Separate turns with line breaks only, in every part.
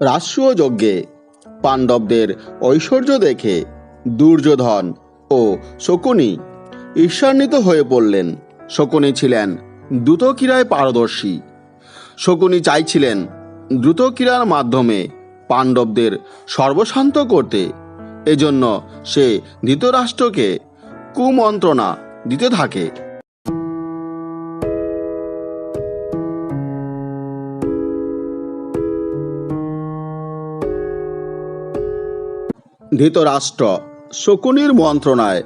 রাষ্ট্রীয় যজ্ঞে পাণ্ডবদের ঐশ্বর্য দেখে দুর্যোধন ও শকুনি ঈর্ষান্বিত হয়ে পড়লেন। শকুনি ছিলেন দ্রুত ক্রীড়ায় পারদর্শী। শকুনি চাইছিলেন দ্রুত ক্রীড়ার মাধ্যমে পাণ্ডবদের সর্বশান্ত করতে। এজন্য সে ধৃতরাষ্ট্রকে কুমন্ত্রণা দিতে থাকে। ধৃতরাষ্ট্র, শকুনির মন্ত্রণায়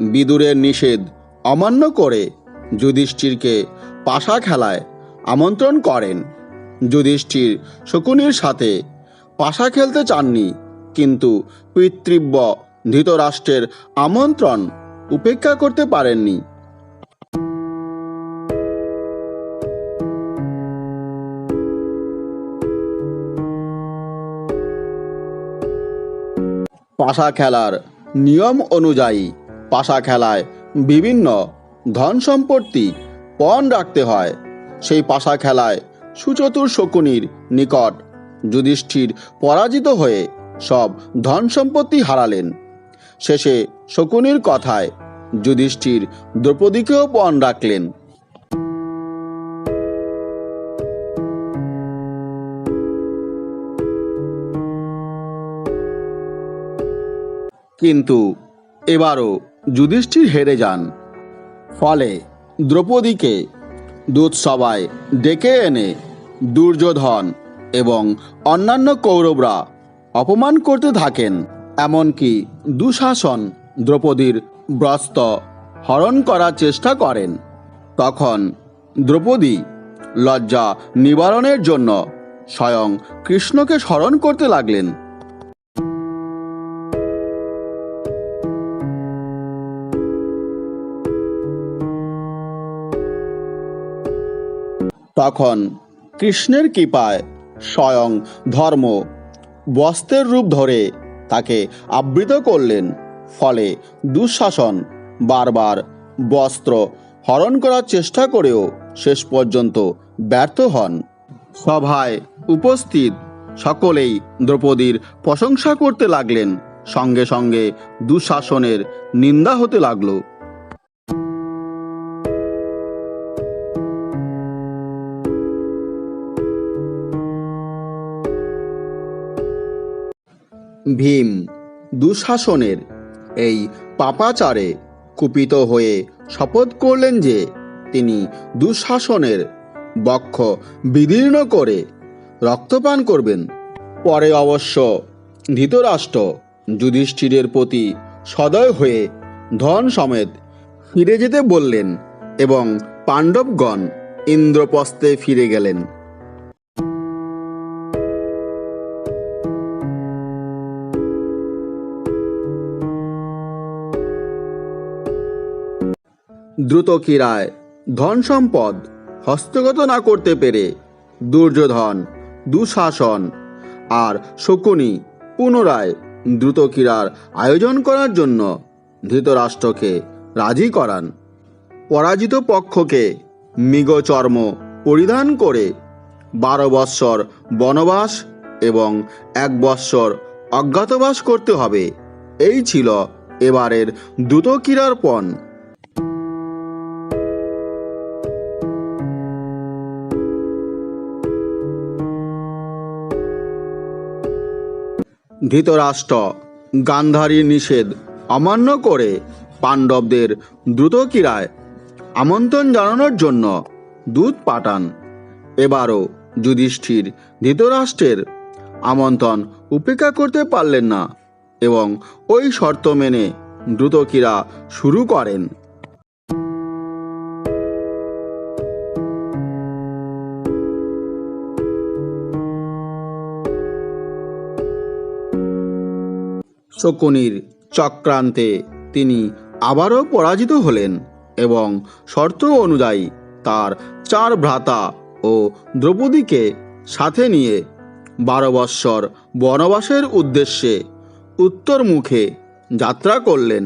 বিদুরের নিষেধ অমান্য করে যুধিষ্ঠিরকে পাশা খেলায় আমন্ত্রণ করেন। যুধিষ্ঠির শকুনির সাথে পাশা খেলতে চাননি, কিন্তু পিতৃব্য ধৃতরাষ্ট্রের আমন্ত্রণ উপেক্ষা করতে পারেননি। পাশা খেলার নিয়ম অনুযায়ী পাশা খেলায় বিভিন্ন ধন সম্পত্তি পণ রাখতে হয়। সেই পাশা খেলায় সুচতুর শকুনির নিকট যুধিষ্ঠির পরাজিত হয়ে সব ধন সম্পত্তি হারালেন। শেষে শকুনির কথায় যুধিষ্ঠির দ্রৌপদীকেও পণ রাখলেন। কিন্তু এবারও যুধিষ্ঠির হেরে যান। ফলে দ্রৌপদীকে দুধসভায় ডেকে এনে দুর্যোধন এবং অন্যান্য কৌরবরা অপমান করতে থাকেন, এমনকি দুঃশাসন দ্রৌপদীর ব্রস্ত হরণ করার চেষ্টা করেন। তখন দ্রৌপদী লজ্জা নিবারণের জন্য স্বয়ং কৃষ্ণকে স্মরণ করতে লাগলেন। তখন কৃষ্ণের কৃপায় স্বয়ং ধর্ম বস্ত্রের রূপ ধরে তাকে আবৃত করলেন। ফলে দুঃশাসন বারবার বস্ত্র হরণ করার চেষ্টা করেও শেষ পর্যন্ত ব্যর্থ হন। সভায় উপস্থিত সকলেই দ্রৌপদীর প্রশংসা করতে লাগলেন। সঙ্গে সঙ্গে দুঃশাসনের নিন্দা হতে লাগল। ভীম দুঃশাসনের এই পাপাচারে কুপিত হয়ে শপথ করলেন যে তিনি দুঃশাসনের বক্ষ বিদীর্ণ করে রক্তপান করবেন। পরে অবশ্য ধৃতরাষ্ট্র যুধিষ্ঠিরের প্রতি সদয় হয়ে ধন সমেত ফিরে যেতে বললেন এবং পাণ্ডবগণ ইন্দ্রপ্রস্থে ফিরে গেলেন। দ্রুত ক্রীড়ায় ধন সম্পদ হস্তগত না করতে পেরে দুর্যোধন, দুঃশাসন আর শকুনি পুনরায় দ্রুত ক্রীড়ার আয়োজন করার জন্য ধৃতরাষ্ট্রকে রাজি করান। পরাজিত পক্ষকে মৃগচর্ম পরিধান করে বারো বৎসর বনবাস এবং এক বৎসর অজ্ঞাতবাস করতে হবে। এই ছিল এবারের দ্রুত ক্রীড়ার পণ ধৃতরাষ্ট্র, গান্ধারীর নিষেধ অমান্য করে পাণ্ডবদের দ্রুত ক্রীড়ায় আমন্ত্রণ জানানোর জন্য দূত পাঠান। এবারও যুধিষ্ঠির ধৃতরাষ্ট্রের আমন্ত্রণ উপেক্ষা করতে পারলেন না এবং ওই শর্ত মেনে দ্রুত ক্রীড়া শুরু করেন। শকুনির চক্রান্তে তিনি আবারও পরাজিত হলেন এবং শর্ত অনুযায়ী তার চার ভ্রাতা ও দ্রৌপদীকে সাথে নিয়ে বারো বৎসর বনবাসের উদ্দেশ্যে উত্তর মুখে যাত্রা করলেন।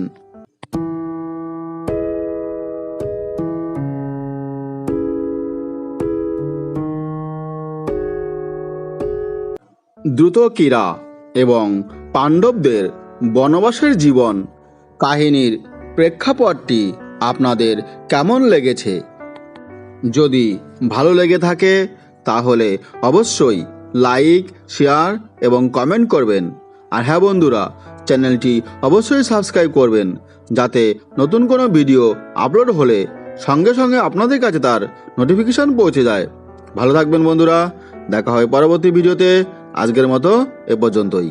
দ্রুতকীরা এবং পাণ্ডবদের বনবাসের জীবন কাহিনীর প্রেক্ষাপটটি আপনাদের কেমন লেগেছে? যদি ভালো লেগে থাকে, তাহলে অবশ্যই লাইক শেয়ার এবং কমেন্ট করবেন। আর হ্যাঁ বন্ধুরা, চ্যানেলটি অবশ্যই সাবস্ক্রাইব করবেন, যাতে নতুন কোনো ভিডিও আপলোড হলে সঙ্গে সঙ্গে আপনাদের কাছে তার নোটিফিকেশন পৌঁছে যায়। ভালো থাকবেন বন্ধুরা, দেখা হয় পরবর্তী ভিডিওতে আজকের মতো এ পর্যন্তই।